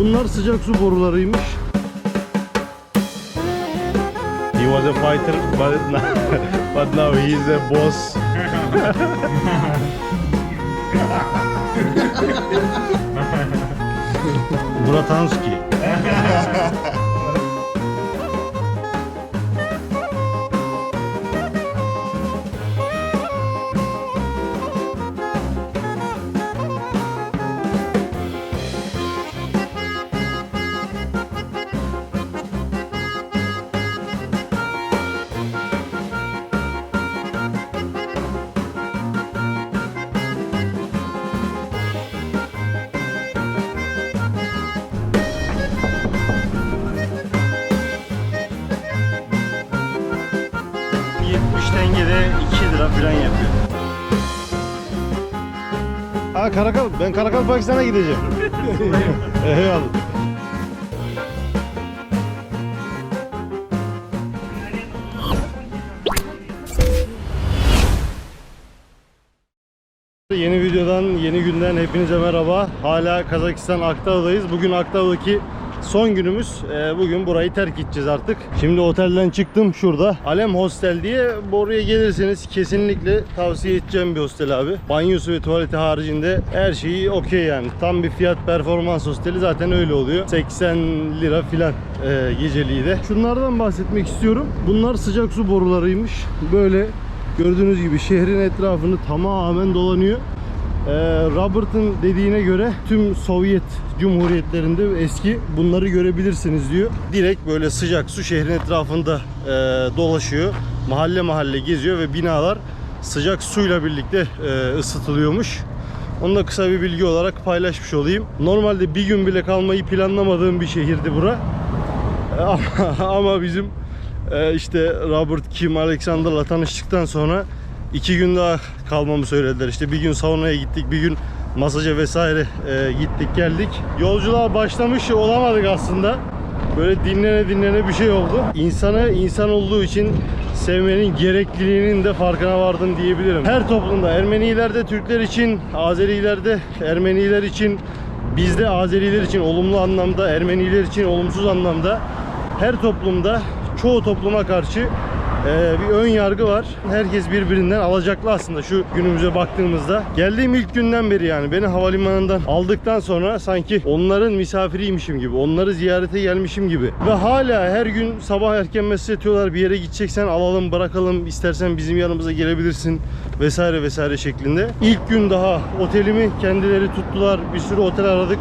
Bunlar sıcak su borularıymış. He was a fighter but now, but now he is a boss. Buratanski. lira falan yapıyor. Ha Karakal, ben Karakal Pakistan'a gideceğim. Eyvallah. Yeni videodan, yeni günden hepinize merhaba. Hala Kazakistan Aktau'dayız. Bugün Aktau'daki son günümüz. Ee, bugün burayı terk edeceğiz artık. Şimdi otelden çıktım şurada. Alem Hostel diye buraya gelirseniz kesinlikle tavsiye edeceğim bir hostel abi. Banyosu ve tuvaleti haricinde her şeyi okey yani. Tam bir fiyat performans hosteli zaten öyle oluyor. 80 lira filan e, geceliği de. Şunlardan bahsetmek istiyorum. Bunlar sıcak su borularıymış. Böyle Gördüğünüz gibi şehrin etrafını tamamen dolanıyor. Ee, Robert'ın dediğine göre tüm Sovyet cumhuriyetlerinde eski bunları görebilirsiniz diyor. Direkt böyle sıcak su şehrin etrafında e, dolaşıyor. Mahalle mahalle geziyor ve binalar sıcak suyla birlikte e, ısıtılıyormuş. Onu da kısa bir bilgi olarak paylaşmış olayım. Normalde bir gün bile kalmayı planlamadığım bir şehirdi bura. E, Ama, ama bizim işte Robert Kim Alexander'la tanıştıktan sonra iki gün daha kalmamı söylediler. İşte bir gün saunaya gittik, bir gün masaja vesaire e, gittik geldik. Yolculuğa başlamış olamadık aslında. Böyle dinlene dinlene bir şey oldu. İnsanı insan olduğu için sevmenin gerekliliğinin de farkına vardım diyebilirim. Her toplumda Ermenilerde Türkler için, Azerilerde Ermeniler için, bizde Azeriler için olumlu anlamda, Ermeniler için olumsuz anlamda her toplumda çoğu topluma karşı e, bir ön yargı var. Herkes birbirinden alacaklı aslında şu günümüze baktığımızda. Geldiğim ilk günden beri yani beni havalimanından aldıktan sonra sanki onların misafiriymişim gibi, onları ziyarete gelmişim gibi. Ve hala her gün sabah erken mesaj atıyorlar bir yere gideceksen alalım bırakalım istersen bizim yanımıza gelebilirsin vesaire vesaire şeklinde. İlk gün daha otelimi kendileri tuttular. Bir sürü otel aradık.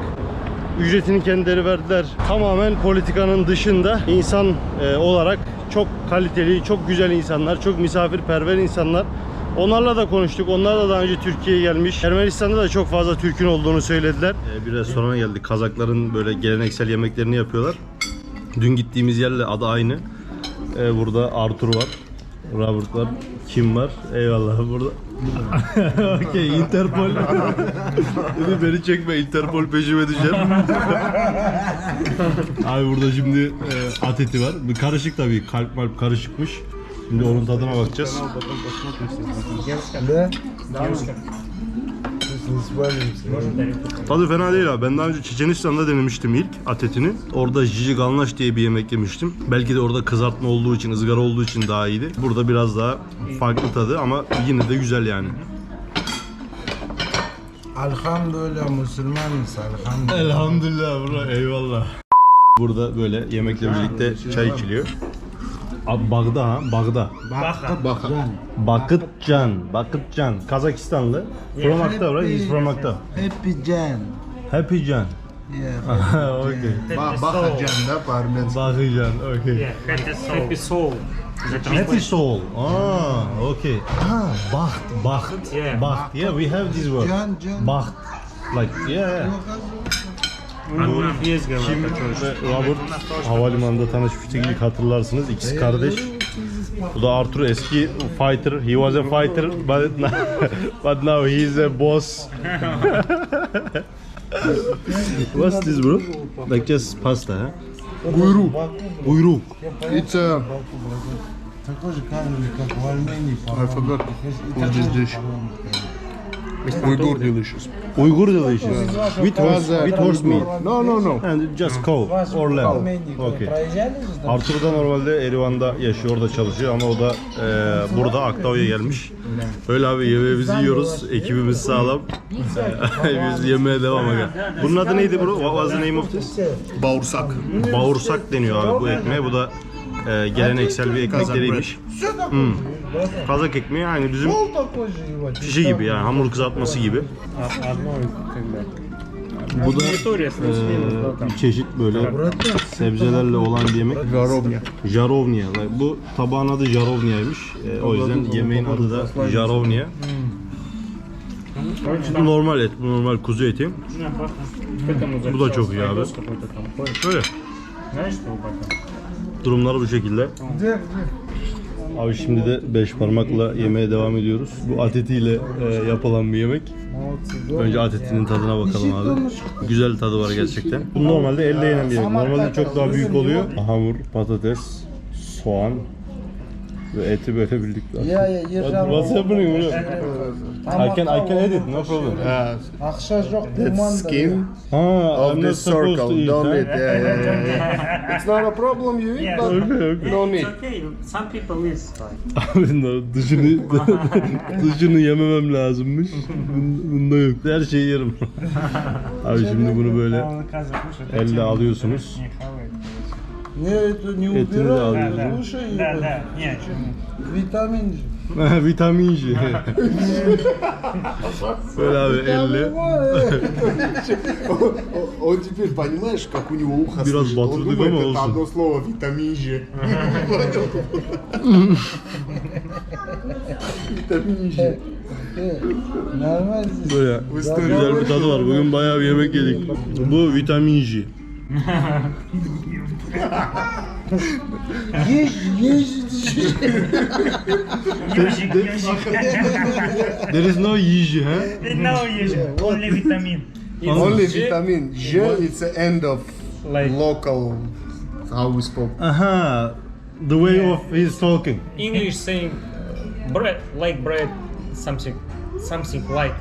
Ücretini kendileri verdiler. Tamamen politikanın dışında insan e, olarak çok kaliteli, çok güzel insanlar, çok misafirperver insanlar. Onlarla da konuştuk. Onlar da daha önce Türkiye'ye gelmiş. Ermenistan'da da çok fazla Türk'ün olduğunu söylediler. E, bir restorana geldik. Kazakların böyle geleneksel yemeklerini yapıyorlar. Dün gittiğimiz yerle adı aynı. E, burada Arthur var. Robert var. Kim var? Eyvallah burada. Okey Interpol. Dedi beni çekme Interpol peşime düşer. Abi burada şimdi e, at eti var. Bir karışık tabii. Kalp malp karışıkmış. Şimdi onun tadına bakacağız. Tadı fena değil abi. Ben daha önce Çeçenistan'da denemiştim ilk at etini. Orada Jiji Galnaş diye bir yemek yemiştim. Belki de orada kızartma olduğu için, ızgara olduğu için daha iyiydi. Burada biraz daha farklı tadı ama yine de güzel yani. Elhamdülillah Müslümanız elhamdülillah. Elhamdülillah bro eyvallah. Burada böyle yemekle birlikte çay içiliyor. Abi Bagda ha, Bagda. Bakı bakı. Bakıtcan, Bakıtcan. Kazakistanlı. From Akta, right? He's from Akta. Happy Can. Happy Can. Yeah. okay. Bak bakacaksın da parmen. Bakıcan, okay. Yeah, happy soul. Happy soul. The Happy soul. Ah, okay. Ah, Baht, Baht. Yeah. Baht. Yeah, we have this word. Baht. Like, yeah, yeah. Anna Biezga var Kim kaçıyor. ve Robert havalimanında tanışmıştık ilk hatırlarsınız. İkisi kardeş. Bu da Arthur eski fighter. He was a fighter but now, but now he is a boss. What's this bro? Like just pasta, huh? Kuyruk. Buyruk. It's a Такой же камень, как в Армении. I forgot what is this. Uyghur delicious. Uygur delicious. With horse, with horse meat. No, no, no. And just cow or lamb. Okay. Artur da normalde Erivan'da yaşıyor, orada çalışıyor ama o da e, burada Aktao'ya gelmiş. Öyle abi yemeğimizi yiyoruz, ekibimiz sağlam. Biz yemeğe devam aga. Bunun adı neydi bro? What was the name of this? Bağırsak. Bağırsak deniyor abi bu ekmeğe. Bu da e, geleneksel bir ekmek deriymiş. Hmm. Kazak ekmeği aynı bizim pişi gibi yani hamur kızartması gibi. Bu da e, bir çeşit böyle sebzelerle olan bir yemek. Jarovnya. Jarovnya. Bu tabağın adı Jarovnya'ymış. E, o yüzden yemeğin adı da Jarovnya. Bu normal et, bu normal kuzu eti. Bu da çok iyi abi. Şöyle. Ne bu. Durumları bu şekilde. Abi şimdi de beş parmakla yemeye devam ediyoruz. Bu at etiyle e, yapılan bir yemek. Önce at etinin tadına bakalım abi. Güzel tadı var gerçekten. Bu normalde elle yenen bir yemek. Normalde çok daha büyük oluyor. Hamur, patates, soğan, ve eti böyle birlikte. Yeah, yeah, you're But what's happening, bro? I can I can edit, no problem. Uh, yok that skin Ha, of I'm circle. to eat. Don't eat. Yeah, yeah, yeah, yeah. It's not a problem. You eat, Yeah. but Okay, okay. no need. It's okay. Some people is fine. Abi no, dışını dışını yememem lazımmış. Bun- Bunda yok. Her şeyi yerim. Abi şimdi bunu böyle elle alıyorsunuz. Не хавает. Не, это не Это не надо. убирай, Да, да. слушай, Да, ебать. да. Не, чё. Витамин же. Vitamin J. böyle abi elle. Он теперь, понимаешь, как у него ухо Biraz слышит? Он batırdık думает, ama это olsun. одно слово витамин Ж. Витамин Ж. Нормально здесь. Böyle güzel bir tadı var. Bugün bayağı bir yemek yedik. Bu vitamin J. There is no yeast, huh? no, yeast, Only vitamin. Only vitamin. Je, it's the end of Like- local, how we spoke. Aha, the way of his talking. English saying bread, like bread, something. something like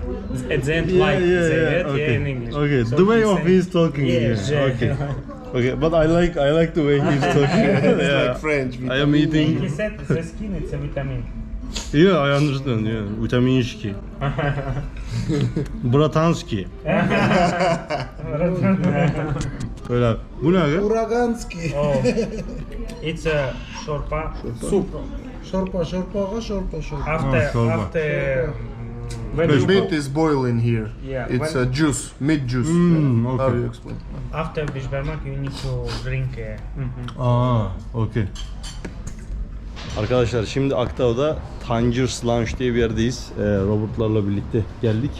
at the end yeah, like yeah, the, yeah. yeah, okay. in English. Okay, so the way of his talking. Yeah, yeah. Okay. okay, but I like I like the way he's talking. it's yeah. like French. Vitamin. I am eating. He said the skin it's a vitamin. Yeah, I understand. Yeah, vitaminski. Bratanski. Böyle. Bu ne abi? Uraganski. Oh. It's a şorpa. Soup. Şorpa, şorpa, şorpa, şorpa. After, after when The you meat is boiling here. Yeah, It's when- a juice, meat juice. Hmm, How okay. you explain? after bishbarmak you need to drink. Uh, Aa, okey. Arkadaşlar şimdi Aktao'da Tangiers Lounge diye bir yerdeyiz. Ee, Robert'larla birlikte geldik.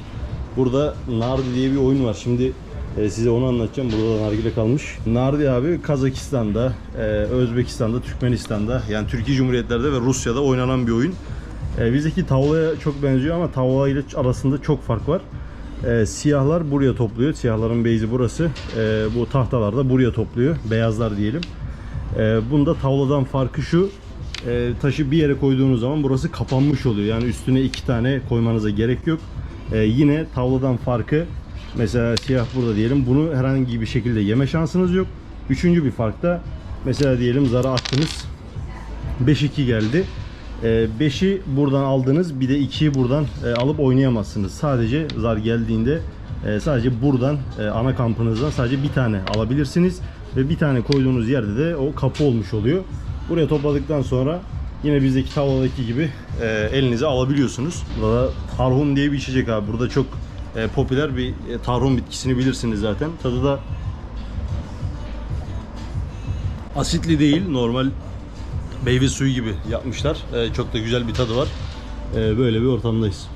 Burada Nardi diye bir oyun var. Şimdi e, size onu anlatacağım. Burada da nargile kalmış. Nardi abi Kazakistan'da, e, Özbekistan'da, Türkmenistan'da yani Türkiye Cumhuriyetlerde ve Rusya'da oynanan bir oyun. E, bizdeki tavlaya çok benziyor ama tavla ile arasında çok fark var. E, siyahlar buraya topluyor. Siyahların base'i burası. E, bu tahtalar da buraya topluyor. Beyazlar diyelim. E, bunda tavladan farkı şu. e, taşı bir yere koyduğunuz zaman burası kapanmış oluyor. Yani üstüne iki tane koymanıza gerek yok. E, yine tavladan farkı mesela siyah burada diyelim. Bunu herhangi bir şekilde yeme şansınız yok. Üçüncü bir fark da mesela diyelim zara attınız. 5-2 geldi. 5'i buradan aldınız bir de 2'yi buradan e, alıp oynayamazsınız. Sadece zar geldiğinde e, sadece buradan e, ana kampınızdan sadece bir tane alabilirsiniz. Ve bir tane koyduğunuz yerde de o kapı olmuş oluyor. Buraya topladıktan sonra yine bizdeki tavladaki gibi elinize alabiliyorsunuz. Burada da tarhun diye bir içecek abi. Burada çok popüler bir tarhun bitkisini bilirsiniz zaten. Tadı da asitli değil normal meyve suyu gibi yapmışlar. Ee, çok da güzel bir tadı var. Ee, böyle bir ortamdayız.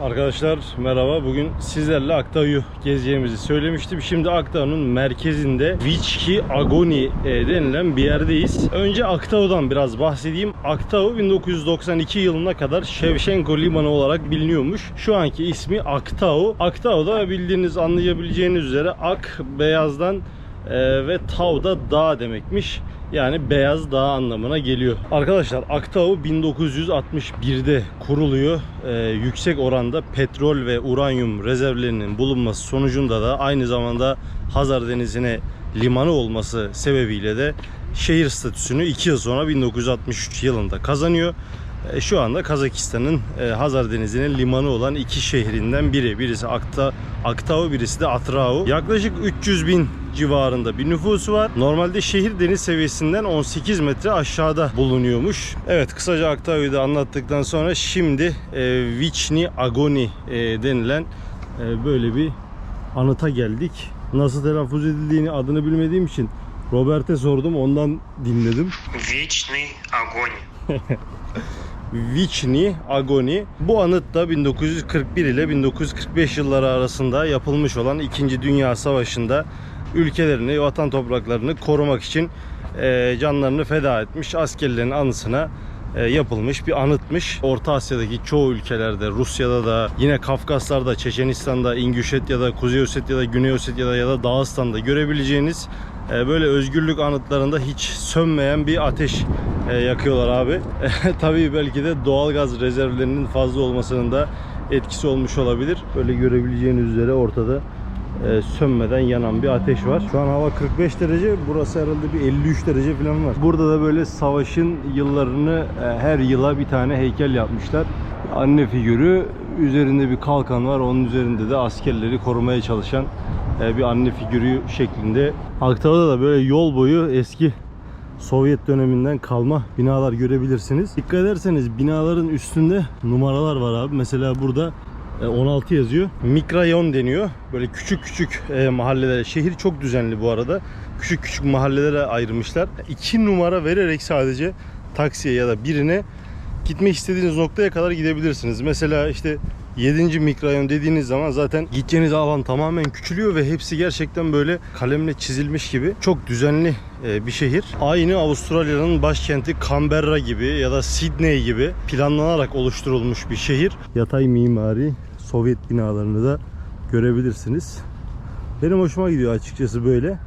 Arkadaşlar merhaba. Bugün sizlerle Aktao'yu gezeceğimizi söylemiştim. Şimdi Aktao'nun merkezinde Vichki Agoni e, denilen bir yerdeyiz. Önce Aktao'dan biraz bahsedeyim. Aktao 1992 yılına kadar Shevchenko Limanı olarak biliniyormuş. Şu anki ismi Aktao. Aktao da bildiğiniz anlayabileceğiniz üzere ak beyazdan Ee, ve Tau da dağ demekmiş. Yani beyaz dağ anlamına geliyor. Arkadaşlar Aktau 1961'de kuruluyor. Ee, yüksek oranda petrol ve uranyum rezervlerinin bulunması sonucunda da aynı zamanda Hazar Denizi'ne limanı olması sebebiyle de şehir statüsünü 2 yıl sonra 1963 yılında kazanıyor. E, şu anda Kazakistan'ın e, Hazar Denizi'nin limanı olan iki şehrinden biri. Birisi Akta, Aktau, birisi de Atrau. Yaklaşık 300 bin civarında bir nüfusu var. Normalde şehir deniz seviyesinden 18 metre aşağıda bulunuyormuş. Evet kısaca Aktau'yu da anlattıktan sonra şimdi e, Vichni Agoni e, denilen e, böyle bir anıta geldik. Nasıl telaffuz edildiğini adını bilmediğim için Robert'e sordum ondan dinledim. Vichni Agoni. Vichni Agoni. Bu anıt da 1941 ile 1945 yılları arasında yapılmış olan 2. Dünya Savaşı'nda ülkelerini, vatan topraklarını korumak için e, canlarını feda etmiş askerlerin anısına e, yapılmış bir anıtmış. Orta Asya'daki çoğu ülkelerde, Rusya'da da, yine Kafkaslar'da, Çeçenistan'da, İngüşetya'da, Kuzey Ossetya'da, Güney Ossetya'da ya da Dağıstan'da görebileceğiniz e, böyle özgürlük anıtlarında hiç sönmeyen bir ateş e, yakıyorlar abi. Tabii belki de doğalgaz rezervlerinin fazla olmasının da etkisi olmuş olabilir. Böyle görebileceğiniz üzere ortada e, sönmeden yanan bir ateş var. Şu an hava 45 derece. Burası herhalde bir 53 derece falan var. Burada da böyle savaşın yıllarını e, her yıla bir tane heykel yapmışlar. Anne figürü üzerinde bir kalkan var. Onun üzerinde de askerleri korumaya çalışan e, bir anne figürü şeklinde. Aktau'da da böyle yol boyu eski Sovyet döneminden kalma binalar görebilirsiniz. Dikkat ederseniz binaların üstünde numaralar var abi. Mesela burada e, 16 yazıyor. Mikrayon deniyor. Böyle küçük küçük e, mahallelere. Şehir çok düzenli bu arada. Küçük küçük mahallelere ayırmışlar. 2 numara vererek sadece taksiye ya da birine gitmek istediğiniz noktaya kadar gidebilirsiniz. Mesela işte 7. mikrayon dediğiniz zaman zaten gideceğiniz alan tamamen küçülüyor ve hepsi gerçekten böyle kalemle çizilmiş gibi çok düzenli e, bir şehir. Aynı Avustralya'nın başkenti Canberra gibi ya da Sydney gibi planlanarak oluşturulmuş bir şehir. Yatay mimari Sovyet binalarını da görebilirsiniz. Benim hoşuma gidiyor açıkçası böyle.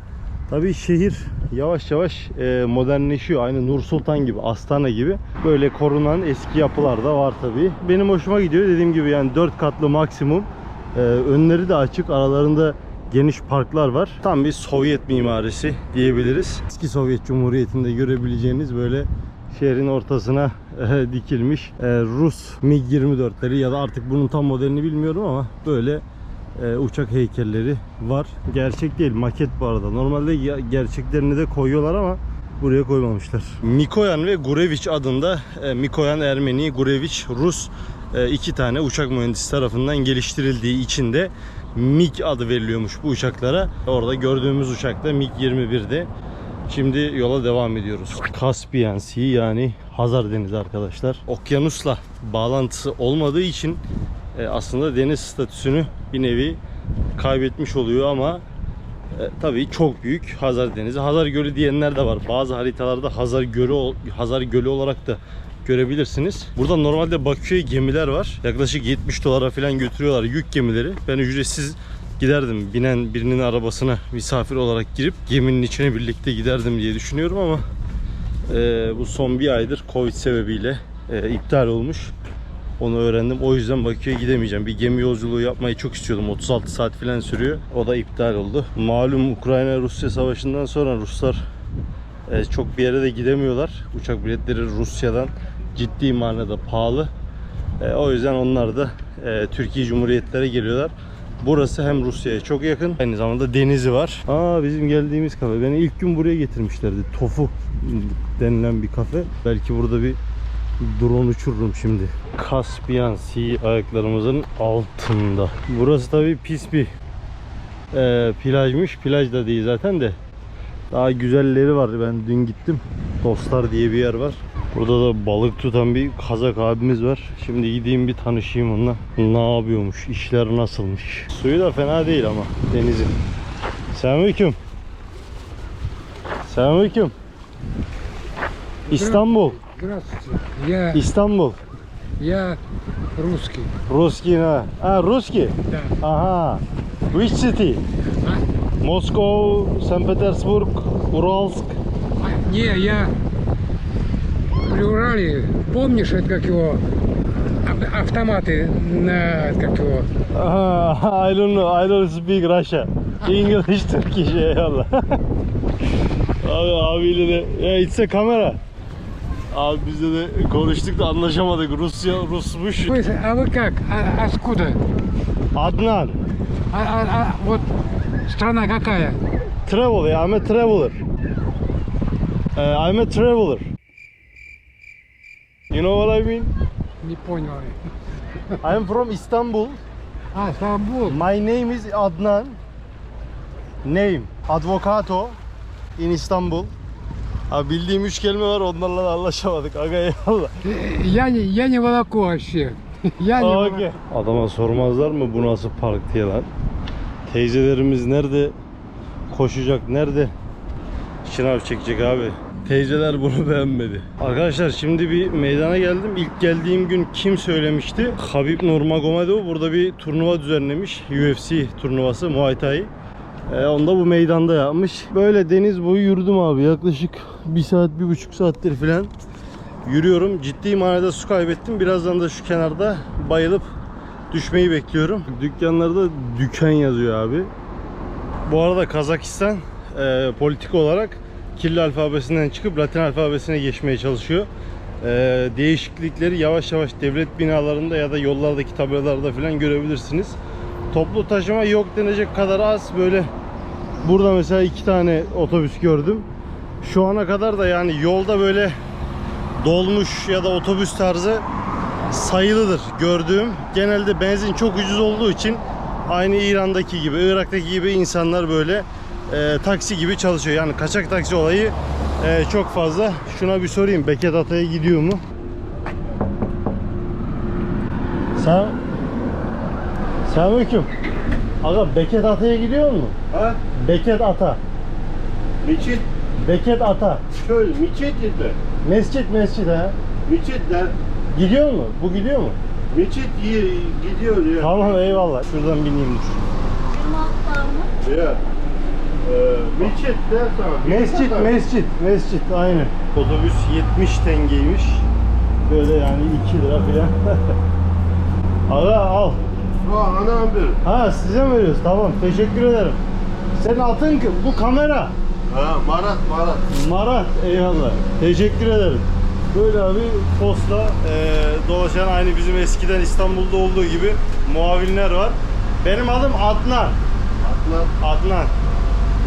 Tabii şehir yavaş yavaş e, modernleşiyor. Aynı Nur Sultan gibi, Astana gibi. Böyle korunan eski yapılar da var tabii. Benim hoşuma gidiyor. Dediğim gibi yani 4 katlı maksimum. E, önleri de açık. Aralarında geniş parklar var. Tam bir Sovyet mimarisi diyebiliriz. Eski Sovyet Cumhuriyeti'nde görebileceğiniz böyle şehrin ortasına e, dikilmiş e, Rus MiG-24'leri ya da artık bunun tam modelini bilmiyorum ama böyle e, uçak heykelleri var. Gerçek değil, maket bu arada. Normalde gerçeklerini de koyuyorlar ama buraya koymamışlar. Mikoyan ve Gurevich adında e, Mikoyan Ermeni, Gurevich Rus e, iki tane uçak mühendisi tarafından geliştirildiği için de MiG adı veriliyormuş bu uçaklara. Orada gördüğümüz uçak da MiG-21'di. Şimdi yola devam ediyoruz. Caspian Sea yani Hazar Denizi arkadaşlar. Okyanusla bağlantısı olmadığı için e, aslında deniz statüsünü bir nevi kaybetmiş oluyor ama e, tabii çok büyük Hazar Denizi. Hazar Gölü diyenler de var. Bazı haritalarda Hazar Gölü Hazar Gölü olarak da görebilirsiniz. Burada normalde Bakü'ye gemiler var. Yaklaşık 70 dolara falan götürüyorlar yük gemileri. Ben ücretsiz giderdim. Binen birinin arabasına misafir olarak girip geminin içine birlikte giderdim diye düşünüyorum ama e, bu son bir aydır Covid sebebiyle e, iptal olmuş. Onu öğrendim. O yüzden Bakü'ye gidemeyeceğim. Bir gemi yolculuğu yapmayı çok istiyordum. 36 saat falan sürüyor. O da iptal oldu. Malum Ukrayna-Rusya savaşından sonra Ruslar e, çok bir yere de gidemiyorlar. Uçak biletleri Rusya'dan ciddi manada pahalı. E, o yüzden onlar da e, Türkiye Cumhuriyetlere geliyorlar. Burası hem Rusya'ya çok yakın. Aynı zamanda denizi var. Aa bizim geldiğimiz kafe. Beni ilk gün buraya getirmişlerdi. Tofu denilen bir kafe. Belki burada bir drone uçururum şimdi. Caspian Sea ayaklarımızın altında. Burası tabii pis bir e, plajmış. Plaj da değil zaten de. Daha güzelleri var. Ben dün gittim. Dostlar diye bir yer var. Burada da balık tutan bir kazak abimiz var. Şimdi gideyim bir tanışayım onunla. Ne yapıyormuş? İşler nasılmış? Suyu da fena değil ama denizin. Selamünaleyküm. Selamünaleyküm. İstanbul. Здравствуйте. Я, İstanbul. я русский. Ruski ha. Ha Ruski. Да. Aha. Which city? А? Москва, Санкт-Петербург, Уральск. Не, я при Урале, помнишь, это как его, ав- автоматы на, как его, Aha, I don't know, I don't speak Russia. English, Turkish, eyvallah. Abi abiyle de, ya it's a kamera. Abi bizde de konuştuk da anlaşamadık. Rusya, Rusmuş. Вы, а вы как, А- откуда? Adnan. А, а- а вот страна какая? Travel ya, I'm a traveler. Uh, I'm a traveler. You know what I mean? Nippon I'm from Istanbul. Ah, Istanbul. My name is Adnan. Name Advocato in Istanbul. Abi bildiğim üç kelime var onlarla da anlaşamadık. Aga eyvallah. Yani yani Valako aşı. Yani okay. Adama sormazlar mı bu nasıl park diye lan? Teyzelerimiz nerede? Koşacak nerede? Şınav çekecek abi. Teyzeler bunu beğenmedi. Arkadaşlar şimdi bir meydana geldim. İlk geldiğim gün kim söylemişti? Habib Nurmagomedov burada bir turnuva düzenlemiş. UFC turnuvası Muay Thai. Ee, onu da bu meydanda yapmış. Böyle deniz boyu yürüdüm abi. Yaklaşık bir saat, bir buçuk saattir falan yürüyorum. Ciddi manada su kaybettim. Birazdan da şu kenarda bayılıp düşmeyi bekliyorum. Dükkanlarda dükkan yazıyor abi. Bu arada Kazakistan e, politik olarak Kirli alfabesinden çıkıp Latin alfabesine geçmeye çalışıyor. E, değişiklikleri yavaş yavaş devlet binalarında ya da yollardaki tabelalarda falan görebilirsiniz. Toplu taşıma yok denecek kadar az böyle burada mesela iki tane otobüs gördüm. Şu ana kadar da yani yolda böyle dolmuş ya da otobüs tarzı sayılıdır gördüğüm. Genelde benzin çok ucuz olduğu için aynı İran'daki gibi, Irak'taki gibi insanlar böyle e, taksi gibi çalışıyor. Yani kaçak taksi olayı e, çok fazla. Şuna bir sorayım. Beket Ata'ya gidiyor mu? Sen Selamünaleyküm. Aga Beket Ata'ya gidiyor mu? Ha? Beket Ata. Miçit Beket Ata. şöyle miçit dedi. Mescit mescit ha. Miçitler Gidiyor mu? Bu gidiyor mu? miçit gidiyor ya. Tamam eyvallah. Şuradan bineyim dur. Ya. Ee, miçit der sana. Mescit, mescit, mescit aynı. Otobüs 70 tengeymiş. Böyle yani 2 lira falan. Aga al. Ha anam bir. Ha size mi veriyoruz? Tamam teşekkür ederim. Senin altın kı- bu kamera. Ha marat marat. Marat eyvallah. Teşekkür ederim. Böyle abi posta eee, dolaşan aynı bizim eskiden İstanbul'da olduğu gibi muavinler var. Benim adım Adnan. Atlan. Adnan.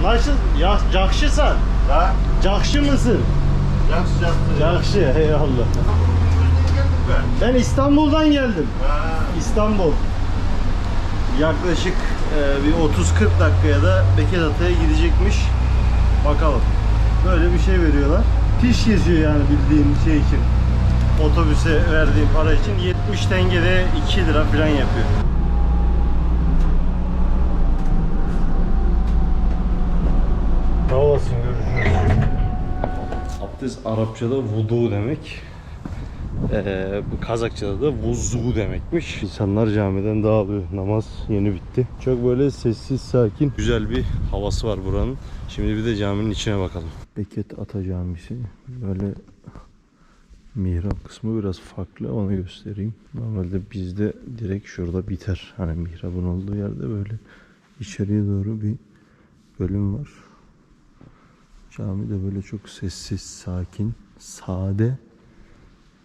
Nasıl? Ya, Cakşısan. Ha? Cakşı mısın? Yakşı yaptı. Cakşı eyvallah. ben. Ben İstanbul'dan geldim. Ha. İstanbul. Yaklaşık e, bir 30-40 dakikaya da Bekedata'ya gidecekmiş. Bakalım. Böyle bir şey veriyorlar. Fiş geziyor yani bildiğin şey için. Otobüse verdiğim para için 70 tengede 2 lira falan yapıyor. Sağ olasın görüşürüz. Abdest Arapçada vudu demek. Ee, bu Kazakçada da vuzu demekmiş. İnsanlar camiden dağılıyor. Namaz yeni bitti. Çok böyle sessiz, sakin, güzel bir havası var buranın. Şimdi bir de caminin içine bakalım. Beket Ata Camisi. Böyle mihrap kısmı biraz farklı. Onu göstereyim. Normalde bizde direkt şurada biter. Hani mihrabın olduğu yerde böyle içeriye doğru bir bölüm var. Cami de böyle çok sessiz, sakin, sade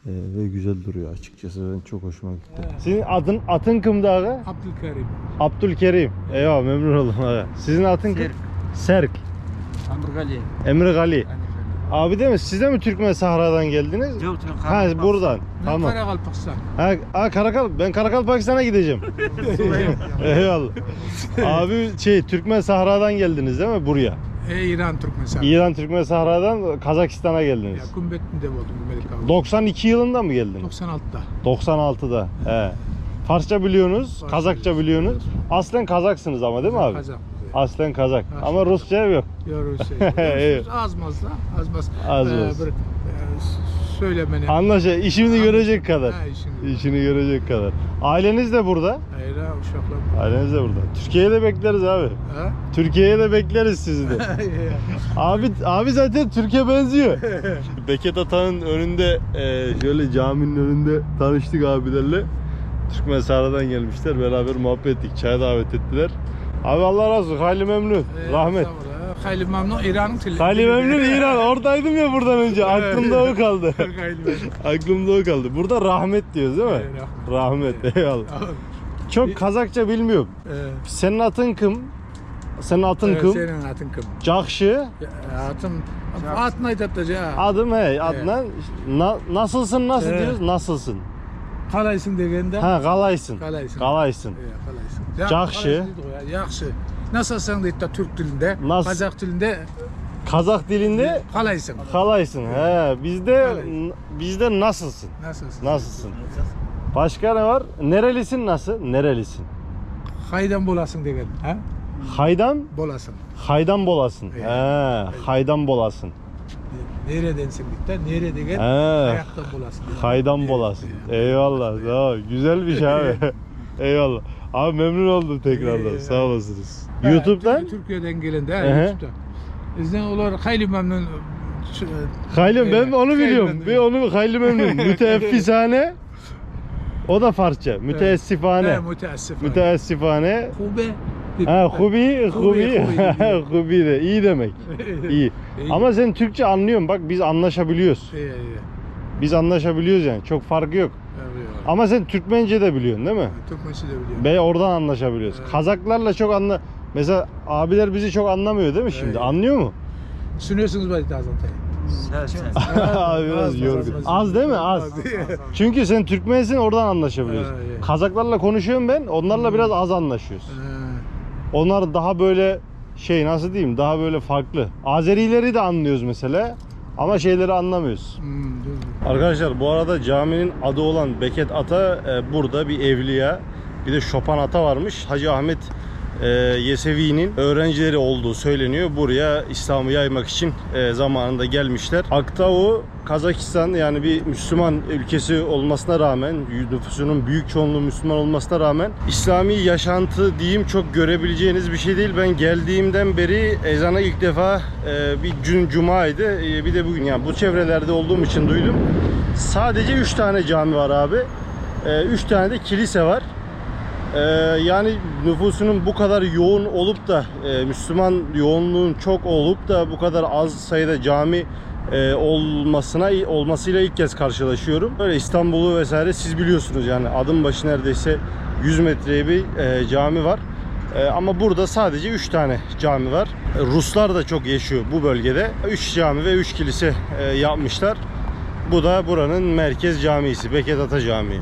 ee, ve güzel duruyor açıkçası. Ben çok hoşuma gitti. Senin adın atın kimdi abi? Abdülkarim. Abdülkerim. Eyvallah memnun oldum abi. Sizin atın kim? Serk. Amrgali. Emre Gali. Abi değil mi? Siz de mi Türkmen Sahra'dan geldiniz? Yok, Ha buradan. Tamam. Karakalpakstan. Ha, ha Karakal ben Karakal Pakistan'a gideceğim. Eyvallah. Abi şey Türkmen Sahra'dan geldiniz değil mi buraya? E, İran Türkmenistan. İran Türkmen Sahra'dan Kazakistan'a Ya geldiniz. Kumbettin'de oldum Amerika'da. 92 yılında mı geldiniz? 96'da. 96'da. He. Farsça biliyorsunuz, Farsça Kazakça biliyorsunuz. Aslen Kazaksınız ama değil mi abi? Kazak. Aslen Kazak. Aslen Ama Rusça yok. Yoruz. Evet. Az maz da. Az maz. Az Ee, maz. bir, e, söylemeni. Anlaşa işini görecek kadar. Ha, işini. İşini görecek kadar. Aileniz de burada. Hayır ha uşaklar. Aileniz de burada. Türkiye'ye de bekleriz abi. Ha? Türkiye'ye de bekleriz sizi de. abi abi zaten Türkiye benziyor. Beket Ata'nın önünde e, şöyle caminin önünde tanıştık abilerle. Türkmen Sara'dan gelmişler. Beraber muhabbet ettik. Çaya davet ettiler. Abi Allah razı olsun. Hayli memnun. Rahmet. Hayli memnun İran'ın tili. Hayli memnun İran. Oradaydım ya buradan önce. Aklımda o kaldı. Aklımda o kaldı. Burada rahmet diyoruz değil mi? Evet, rahmet. Eyvallah. Çok Kazakça bilmiyorum. Evet. Senin atın kim? Senin atın Evet, kim? Senin atın kim? Cakşı. Atım. At neydi atacağı? Adım hey Adnan. Na- nasılsın nasıl Evet. diyoruz? Nasılsın? Kalaysın degende. Ha. Kalaysın. Galaysın. Evet, kalaysın. Ya, Cakşı. kalaysın Nasılsın deydi de Türk dilinde. Nasıl? Kazak dilinde Kazak dilinde kalaysın. galaysın. He bizde Kalay. bizde nasılsın? Nasılsın? Nasılsın? Başka ne var? Nerelisin nasıl? Nerelisin? Haydan bolasın degen. Ha? Haydan Bolasın. haydan bolasın. Evet. He haydan bolasın. Neredensin deydi de nere degen? He. Ayaktan bolasın. Haydan bolasın. Eyvallah. Sağ ol. Güzelmiş abi. Eyvallah. Abi memnun oldum tekrardan. Ee, Sağ olasınız. Ha, YouTube'dan Türk- Türkiye'den gelen de Ehe. YouTube'dan. Bizden onlar hayli memnun. Hayli ben Evet, onu biliyorum. Bir onu hayli memnun. Müteeffisane. O da farça. Müteessifane. Ha, müteessif. Müteessifane. Hube. Ha hubi, hubi, hubi. de iyi demek. İyi. Ama sen Türkçe anlıyorsun. Bak biz anlaşabiliyoruz. Biz anlaşabiliyoruz yani. Çok farkı yok. Ama sen Türkmence de biliyorsun değil mi? Türkmençi de biliyorum. Be oradan anlaşabiliyoruz. Evet. Kazaklarla çok anla. Mesela abiler bizi çok anlamıyor değil mi şimdi? Evet. Anlıyor mu? Sunuyorsunuz belki Azantay'ı. Abi biraz az, yorgun. az, az. Az değil mi? Az. Çünkü sen Türkmensin oradan anlaşabiliyorsun. Kazaklarla konuşuyorum ben. Onlarla biraz az anlaşıyoruz. Onlar daha böyle şey nasıl diyeyim? Daha böyle farklı. Azerileri de anlıyoruz mesela. Ama şeyleri anlamıyoruz. hmm. Arkadaşlar bu arada caminin adı olan Beket Ata e, burada bir evliya. Bir de Şopan Ata varmış. Hacı Ahmet e, Yesevi'nin öğrencileri olduğu söyleniyor. Buraya İslam'ı yaymak için e, zamanında gelmişler. Aktau Kazakistan yani bir Müslüman ülkesi olmasına rağmen nüfusunun büyük çoğunluğu Müslüman olmasına rağmen İslami yaşantı diyeyim çok görebileceğiniz bir şey değil. Ben geldiğimden beri ezana ilk defa e, bir gün cumaydı. E, bir de bugün yani bu çevrelerde olduğum için duydum. Sadece 3 tane cami var abi. 3 tane de kilise var. Ee, yani nüfusunun bu kadar yoğun olup da e, Müslüman yoğunluğun çok olup da bu kadar az sayıda cami e, olmasına olmasıyla ilk kez karşılaşıyorum. Böyle İstanbul'u vesaire siz biliyorsunuz yani adım başı neredeyse 100 metreye bir e, cami var. E, ama burada sadece 3 tane cami var. E, Ruslar da çok yaşıyor bu bölgede. 3 cami ve 3 kilise e, yapmışlar. Bu da buranın merkez camisi, Beket Ata Camii.